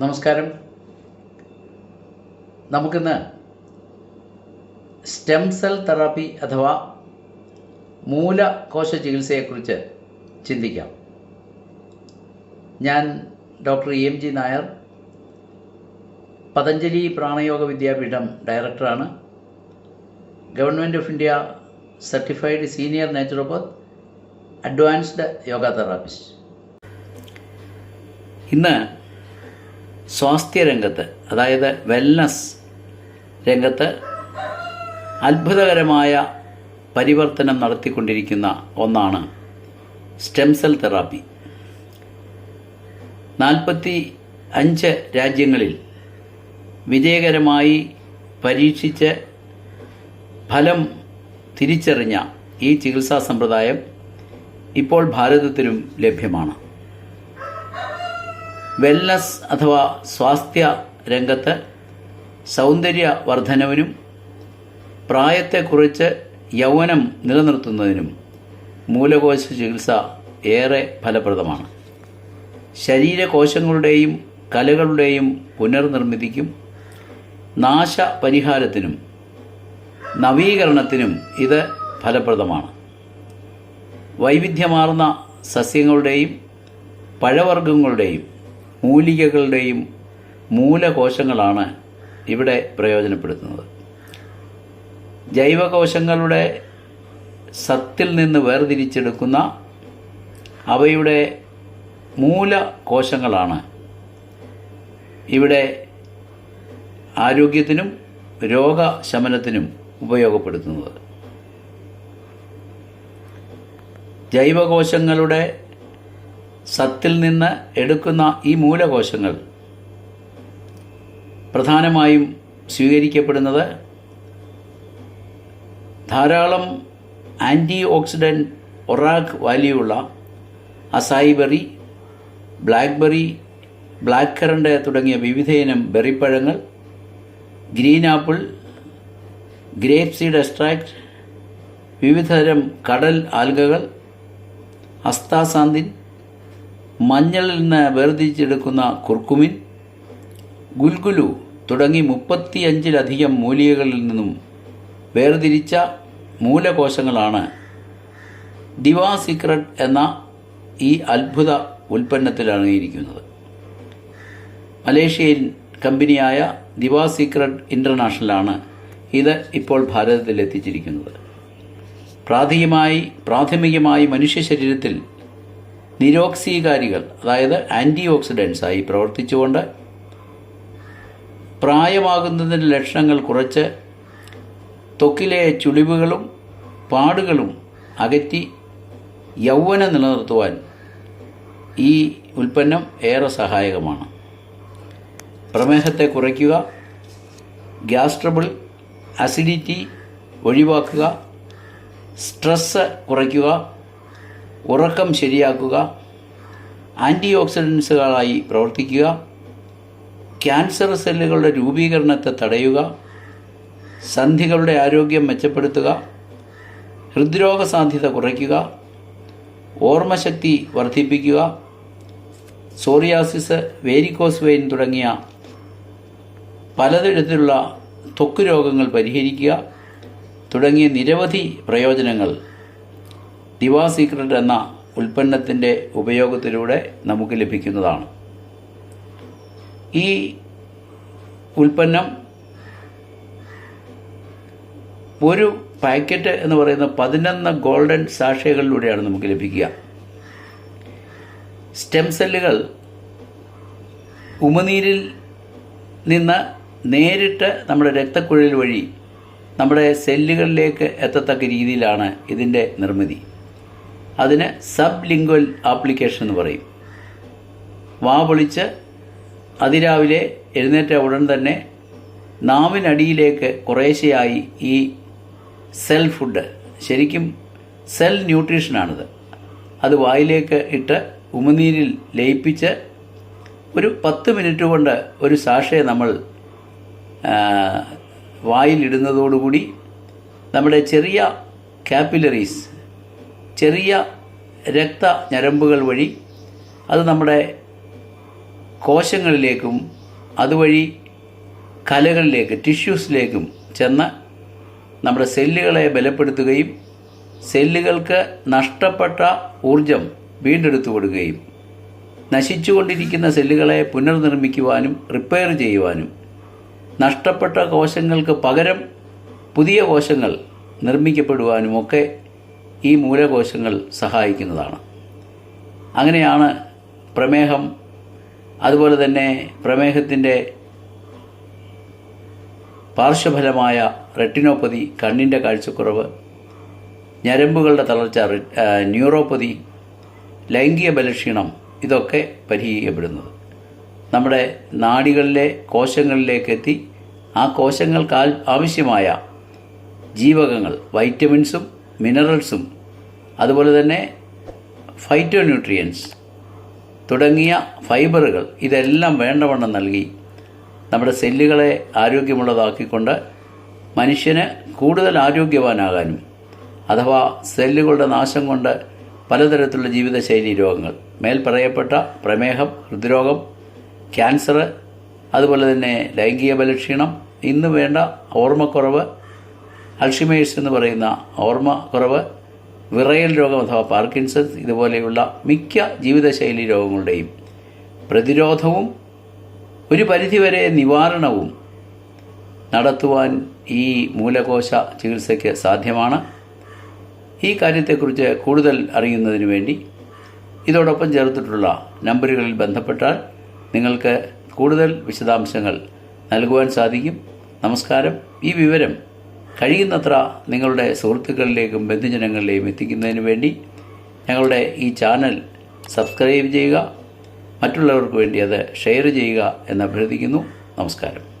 നമസ്കാരം. നമുക്കിന്ന് stem cell therapy അഥവാ മൂലകോശ ചികിത്സയെക്കുറിച്ച് ചിന്തിക്കാം. ഞാൻ doctor M G Nair Patanjali Pranayoga Vidyapeetham ഡയറക്ടറാണ്. Government of India certified senior naturopath advanced yoga therapist ഇന്ന് സ്വാസ്ഥ്യ രംഗത്ത് അതായത് വെൽനസ് രംഗത്ത് അത്ഭുതകരമായ പരിവർത്തനം നടത്തിക്കൊണ്ടിരിക്കുന്ന ഒന്നാണ് സ്റ്റെം സെൽ തെറാപ്പി നാൽപ്പത്തി അഞ്ച് രാജ്യങ്ങളിൽ വിജയകരമായി പരീക്ഷിച്ച് ഫലം തിരിച്ചറിഞ്ഞ ഈ ചികിത്സാ സമ്പ്രദായം ഇപ്പോൾ ഭാരതത്തിലും ലഭ്യമാണ്. വെൽനസ് അഥവാ സ്വാസ്ഥ്യ രംഗത്ത് സൗന്ദര്യ വർധനവിനും പ്രായത്തെക്കുറിച്ച് യൗവനം നിലനിർത്തുന്നതിനും മൂലകോശ ചികിത്സ ഏറെ ഫലപ്രദമാണ്. ശരീരകോശങ്ങളുടെയും കലകളുടെയും പുനർനിർമ്മിതിക്കും നാശപരിഹാരത്തിനും നവീകരണത്തിനും ഇത് ഫലപ്രദമാണ്. വൈവിധ്യമാർന്ന സസ്യങ്ങളുടെയും പഴവർഗങ്ങളുടെയും മൂലികകളുടെയും മൂലകോശങ്ങളാണ് ഇവിടെ പ്രയോജനപ്പെടുത്തുന്നത്. ജൈവകോശങ്ങളുടെ സത്തിൽ നിന്ന് വേർതിരിച്ചെടുക്കുന്ന അവയുടെ മൂലകോശങ്ങളാണ്. ഇവിടെ ആരോഗ്യത്തിനും രോഗശമനത്തിനും ഉപയോഗപ്പെടുത്തുന്നത്. ജൈവകോശങ്ങളുടെ സത്തിൽ നിന്ന് എടുക്കുന്ന ഈ മൂലകോശങ്ങൾ പ്രധാനമായും സ്വീകരിക്കപ്പെടുന്നത് ധാരാളം antioxidant ORAC വാല്യുള്ള acai berry blackberry black currant തുടങ്ങിയ വിവിധയിനം ബെറിപ്പഴങ്ങൾ green apple grape seed extract വിവിധതരം കടൽ ആൽഗകൾ അസ്താസാന്തിൻ മഞ്ഞളിൽ നിന്ന് വേർതിരിച്ചെടുക്കുന്ന കുർക്കുമിൻ ഗുൽഗുലു തുടങ്ങി മുപ്പത്തിയഞ്ചിലധികം മൂലികകളിൽ നിന്നും വേർതിരിച്ച മൂലകോശങ്ങളാണ്. ദിവാ സീക്രട്ട് എന്ന ഈ അത്ഭുത ഉൽപ്പന്നത്തിൽ മലേഷ്യയിൽ കമ്പനിയായ ദിവാ സീക്രട്ട് ഇന്റർനാഷണലാണ് ഇത് ഇപ്പോൾ ഭാരതത്തിൽ എത്തിച്ചിരിക്കുന്നത്. പ്രാഥമികമായി പ്രാഥമികമായി മനുഷ്യ ശരീരത്തിൽ നിരോക്സീകാരികൾ അതായത് ആന്റി ഓക്സിഡൻസ് ആയി പ്രവർത്തിച്ചുകൊണ്ട് പ്രായമാകുന്നതിന്റെ ലക്ഷണങ്ങൾ കുറച്ച് ത്വക്കിലെ ചുളിവുകളും പാടുകളും അകറ്റി യൗവനം നിലനിർത്തുവാൻ ഈ ഉൽപ്പന്നം ഏറെ സഹായകമാണ്. പ്രമേഹത്തെ കുറയ്ക്കുക ഗ്യാസ്ട്രബിൾ അസിഡിറ്റി ഒഴിവാക്കുക സ്ട്രെസ്സ് കുറയ്ക്കുക ഉറക്കം ശരിയാക്കുക ആന്റി ഓക്സിഡൻസുകളായി പ്രവർത്തിക്കുക ക്യാൻസർ സെല്ലുകളുടെ രൂപീകരണത്തെ തടയുക സന്ധികളുടെ ആരോഗ്യം മെച്ചപ്പെടുത്തുക ഹൃദ്രോഗ സാധ്യത കുറയ്ക്കുക ഓർമ്മശക്തി വർദ്ധിപ്പിക്കുക സോറിയാസിസ് വേരിക്കോസ് വെയിൻ തുടങ്ങിയ പലതരത്തിലുള്ള ത്വക്ക് രോഗങ്ങൾ പരിഹരിക്കുക തുടങ്ങിയ നിരവധി പ്രയോജനങ്ങൾ ദിവാ സീക്രട്ട് എന്ന ഉൽപ്പന്നത്തിന്റെ ഉപയോഗത്തിലൂടെ നമുക്ക് ലഭിക്കുന്നതാണ്. ഈ ഉൽപ്പന്നം ഒരു പാക്കറ്റ് എന്ന് പറയുന്ന പതിനൊന്ന് ഗോൾഡൻ സാക്ഷികളിലൂടെയാണ് നമുക്ക് ലഭിക്കുക. സ്റ്റെം സെല്ലുകൾ ഉമനീരിൽ നിന്ന് നേരിട്ട് നമ്മുടെ രക്തക്കുഴൽ വഴി നമ്മുടെ സെല്ലുകളിലേക്ക് എത്തത്തക്ക രീതിയിലാണ് ഇതിന്റെ നിർമ്മിതി. അതിന് സബ് ലിംഗ്വൽ ആപ്ലിക്കേഷൻ എന്ന് പറയും. വാ പൊളിച്ച് അതിരാവിലെ എഴുന്നേറ്റ ഉടൻ തന്നെ നാവിനടിയിലേക്ക് കുറേശ്ശെയായി ഈ സെൽ ഫുഡ് ശരിക്കും സെൽ ന്യൂട്രീഷനാണിത്. അത് വായിലേക്ക് ഇട്ട് ഉമിനീരിൽ ലയിപ്പിച്ച് ഒരു പത്ത് മിനിറ്റ് കൊണ്ട് ഒരു സാഷയെ നമ്മൾ വായിലിടുന്നതോടുകൂടി നമ്മുടെ ചെറിയ കാപ്പിലറീസ് ചെറിയ രക്ത ഞരമ്പുകൾ വഴി അത് നമ്മുടെ കോശങ്ങളിലേക്കും അതുവഴി കലകളിലേക്ക് ടിഷ്യൂസിലേക്കും ചെന്ന് നമ്മുടെ സെല്ലുകളെ ബലപ്പെടുത്തുകയും സെല്ലുകൾക്ക് നഷ്ടപ്പെട്ട ഊർജം വീണ്ടെടുത്തു കൊടുക്കുകയും നശിച്ചുകൊണ്ടിരിക്കുന്ന സെല്ലുകളെ പുനർനിർമ്മിക്കുവാനും റിപ്പയർ ചെയ്യുവാനും നഷ്ടപ്പെട്ട കോശങ്ങൾക്ക് പകരം പുതിയ കോശങ്ങൾ നിർമ്മിക്കപ്പെടുവാനുമൊക്കെ ഈ മൂലകോശങ്ങൾ സഹായിക്കുന്നതാണ്. അങ്ങനെയാണ് പ്രമേഹം അതുപോലെ തന്നെ പ്രമേഹത്തിന്റെ പാർശ്വഫലമായ റെട്ടിനോപ്പതി കണ്ണിന്റെ കാഴ്ചക്കുറവ് ഞരമ്പുകളുടെ തളർച്ച ന്യൂറോപ്പതി ലൈംഗിക ബലക്ഷീണം ഇതൊക്കെ പരിഹരിക്കപ്പെടുന്നത്. നമ്മുടെ നാടികളിലെ കോശങ്ങളിലേക്ക് എത്തി ആ കോശങ്ങൾക്ക് ആവശ്യമായ ജീവകങ്ങൾ വൈറ്റമിൻസും മിനറൽസും അതുപോലെ തന്നെ ഫൈറ്റോ ന്യൂട്രിയൻസ് തുടങ്ങിയ ഫൈബറുകൾ ഇതെല്ലാം വേണ്ടവണ്ണം നൽകി നമ്മുടെ സെല്ലുകളെ ആരോഗ്യമുള്ളതാക്കിക്കൊണ്ട് മനുഷ്യന് കൂടുതൽ ആരോഗ്യവാനാകാനും അഥവാ സെല്ലുകളുടെ നാശം കൊണ്ട് പലതരത്തിലുള്ള ജീവിതശൈലി രോഗങ്ങൾ മേൽ പറയപ്പെട്ട പ്രമേഹം ഹൃദ്രോഗം ക്യാൻസർ അതുപോലെ തന്നെ ലൈംഗിക ബലക്ഷീണം ഇന്ന് വേണ്ട ഓർമ്മക്കുറവ് അൾഷിമേഴ്സ് എന്ന് പറയുന്ന ഓർമ്മ കുറവ് വിറയൽ രോഗം അഥവാ പാർക്കിൻസൺസ് ഇതുപോലെയുള്ള മിക്ക ജീവിതശൈലി രോഗങ്ങളുടെയും പ്രതിരോധവും ഒരു പരിധിവരെ നിവാരണവും നടത്തുവാൻ ഈ മൂലകോശ ചികിത്സയ്ക്ക് സാധ്യമാണ്. ഈ കാര്യത്തെക്കുറിച്ച് കൂടുതൽ അറിയുന്നതിന് വേണ്ടി ഇതോടൊപ്പം ചേർത്തിട്ടുള്ള നമ്പറുകളിൽ ബന്ധപ്പെട്ടാൽ നിങ്ങൾക്ക് കൂടുതൽ വിശദാംശങ്ങൾ നൽകുവാൻ സാധിക്കും. നമസ്കാരം. ഈ വിവരം കഴിയുന്നത്ര നിങ്ങളുടെ സുഹൃത്തുക്കളിലേക്കും ബന്ധുജനങ്ങളിലേക്കും എത്തിക്കുന്നതിന് വേണ്ടി ഞങ്ങളുടെ ഈ ചാനൽ സബ്സ്ക്രൈബ് ചെയ്യുക. മറ്റുള്ളവർക്ക് വേണ്ടി അത് ഷെയർ ചെയ്യുക എന്ന് അഭ്യർത്ഥിക്കുന്നു. നമസ്കാരം.